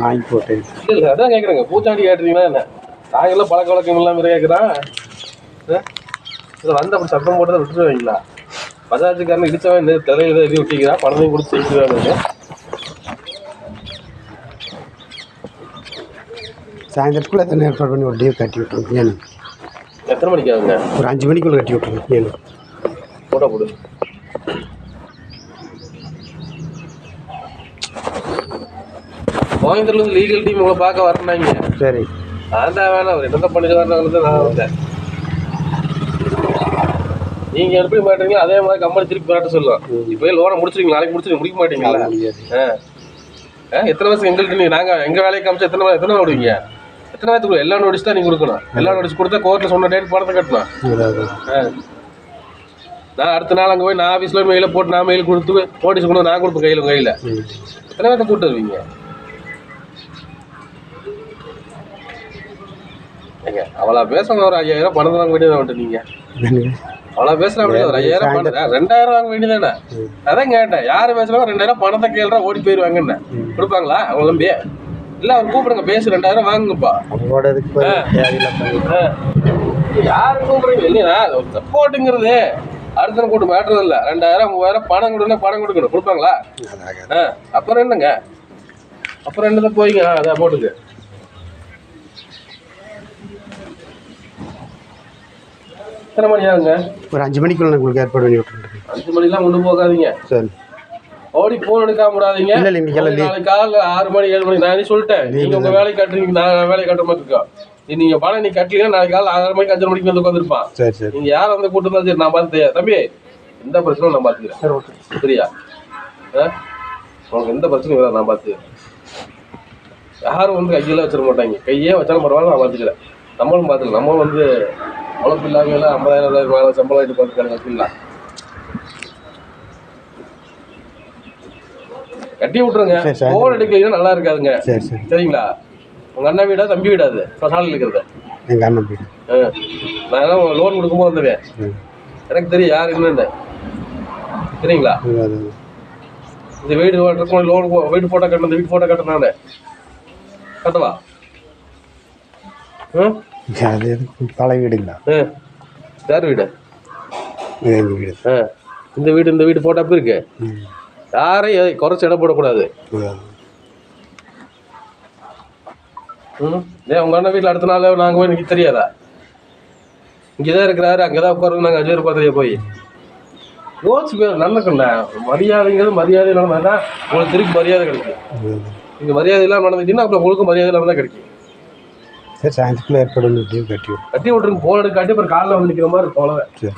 வாங்கி போட்டு அதான் கேட்குறேங்க பூச்சாண்டி கேட்டுறீங்களா என்ன? நாங்கெல்லாம் பழக்க வழக்கம் இல்லாமல் கேட்குறான் இதில் வந்து அப்படி சத்தம் போட்டு விட்டுருவீங்களா? பஜாஜுக்காரன் இந்த தலையில எழுதி விட்டீங்களா பணத்தையும் கொடுத்து செய்கிறாங்க சாயந்தரத்துக்குள்ள எத்தனை ஏற்பாடு பண்ணி ஒரு டீவ் கட்டி விட்டுருங்க ஏன்னு எத்தனை மணிக்கு ஆகுங்க? ஒரு அஞ்சு மணிக்குள்ள கட்டி விட்டுருங்க ஏன்னு போட்டோ போடு. கோயம்புத்தூர்லேருந்து லீகல் டீம் உங்களை பார்க்க வரேன்னாங்க சரி. ஆண்டா வேணாம் அவர் என்னதான் பண்ணிக்கிறாருன்னு தான் நான் வந்தேன். நீங்க எப்படி மாட்டீங்க அதே மாதிரி கம்பெனி திருப்பி பாராட்ட சொல்லலாம் இப்போ லோனை முடிச்சிருக்கீங்க நாளைக்கு முடிச்சிருக்கீங்க முடிக்க மாட்டீங்களா? ஆ. எத்தனை வருஷம் எங்கள்கிட்ட நீங்க நாங்க எங்க வேலையை காமிச்சா எத்தனை எத்தனை விடுவீங்க எத்தனை நேரத்துக்கு எல்லா நோட்டீஸ் தான் நீங்க கொடுக்கணும். எல்லா நோட்டீஸ் கொடுத்தா கோர்ட்ல சொன்ன டேட் பணத்தை கட்டணும். நான் அடுத்த நாள் அங்கே போய் நான் ஆஃபீஸில் மெயில போட்டு நான் மெயில் கொடுத்து நோட்டீஸ் கொண்டு நான் கொடுப்பேன் கையில் கையில். எத்தனை பேர்த்த கூட்டு வருவீங்க? ஏங்க அவ்வளோ பேசணும் ஒரு ஐயாயிரம் பணம் வாங்க வேண்டியதாக வந்துட்டு நீங்கள்? அவ்வளோ பேசலாம் முடியாது ஒரு ஐயாயிரம் பணம்? ரெண்டாயிரம். வாங்க வேண்டியதானே அதான் கேட்டேன் யார் பேசுறாங்க ரெண்டாயிரம் பணத்தை கேள்றா ஓடி போயிருவாங்கன்னு கொடுப்பாங்களா? அவங்க நம்பி. இல்லை அவர் கூப்பிடுங்க பேசு ரெண்டாயிரம் வாங்குங்கப்பா. ஆ. யாரு கூப்பிடுறீங்க? இல்லையா? சப்போர்ட்டுங்கிறது. அடுத்த கூட்டு மாட்டுறது இல்லை. ரெண்டாயிரம் மூவாயிரம் பணம் கொடுக்கணும் பணம் கொடுக்கணும். கொடுப்பாங்களா? அப்புறம் என்னங்க? அப்புறம் என்னதான் போய்ங்க ஆ, அதான் எத்தனை மணி ஆகுங்க? ஒரு அஞ்சு மணிக்குள்ள நான் உங்களுக்கு ஏற்பாடு பண்ணி விட்டுருங்க அஞ்சு மணிலாம் கொண்டு போகாதீங்க. சரி. ஓடி போன் எடுக்காம விடாதீங்க. இல்லை இல்லை இன்னைக்கு. நாளைக்கு காலைல ஆறு மணி ஏழு மணி நான் சொல்லிட்டேன்? நீங்க உங்க வேலையை கட்டுறீங்க நான் வேலையை கட்டுற மாதிரி இருக்கோம் நீங்க பணம் நீ கட்டலீங்கன்னா நாளைக்கு காலைல ஆறு மணிக்கு அஞ்சு மணிக்கு வந்து உட்காந்துருப்பான் சரி சரி. நீங்க யார் வந்து கூட்டம் தான் சரி நான் பார்த்து தம்பி எந்த பிரச்சனையும் நான் பார்த்துக்கிறேன். சரியா? உனக்கு எந்த பிரச்சனையும் இல்லை நான் பார்த்து யாரும் வந்து கையெல்லாம் வச்சிட மாட்டாங்க. கையே வச்சாலும் பரவாயில்ல நான் பார்த்துக்கிறேன். நம்மளும் பார்த்துக்கலாம். நம்மளும் வந்து உழைப்பு இல்லாமல் எல்லாம் ஐம்பதாயிரம் ரூபாய் சம்பளம் ஆகிட்டு பார்த்துக்காங்க வச்சுக்கலாம் கட்டி விட்டுருங்க. சரி, சரி. போன் எடுக்கலைன்னா நல்லா இருக்காதுங்க. சரி சரி. சரிங்களா? உங்க அண்ணன் வீடா தம்பி வீடா அது? சாலையில் இருக்கிறது. எங்கள் அண்ணன் வீடு. ஆ. நான் லோன் கொடுக்கும்போது வந்தவேன். எனக்கு தெரியும் யார் என்னன்னு. சரிங்களா? இந்த வீடு வாட்டுறதுக்கு லோன் வீடு போட்டோ கட்டணும் இந்த வீட்டு போட்டோ கட்டணும் நானு. கட்டவா? ம்? அது எதுக்கு பழைய வீடுங்களா யார் வீடு எங்கள் வீடு ஆ இந்த வீடு இந்த வீடு போட்டோ இருக்கு ம் யாரையும் எதை குறைச்சி இடம் போடக்கூடாது. ம் ஏன் உங்கள் அண்ணன் வீட்டில் அடுத்த நாள் நாங்கள் போய் எனக்கு தெரியாதா இங்கே தான் இருக்கிறாரு அங்கே தான் உட்காரு நாங்கள் அஜய் பார்த்துக்கே போய் யோசிச்சு பேர் நல்ல கண்ணா மரியாதைங்கிறது மரியாதை தான் உங்களுக்கு திருப்பி மரியாதை கிடைக்கும் இங்கே மரியாதை இல்லாமல் நடந்துச்சுன்னா அப்புறம் உங்களுக்கு மரியாதை இல்லாமல் தான் கிடைக்கும் சரி சாயந்தரத்தில் ஏற்படும் இப்படியும் கட்டி விடும் கட்டி விட்ருக்கு போல எடுக்காட்டி அப்புறம் காலில் வந்து நிற்கிற மாதிரி இருக்கும் போலவே சரி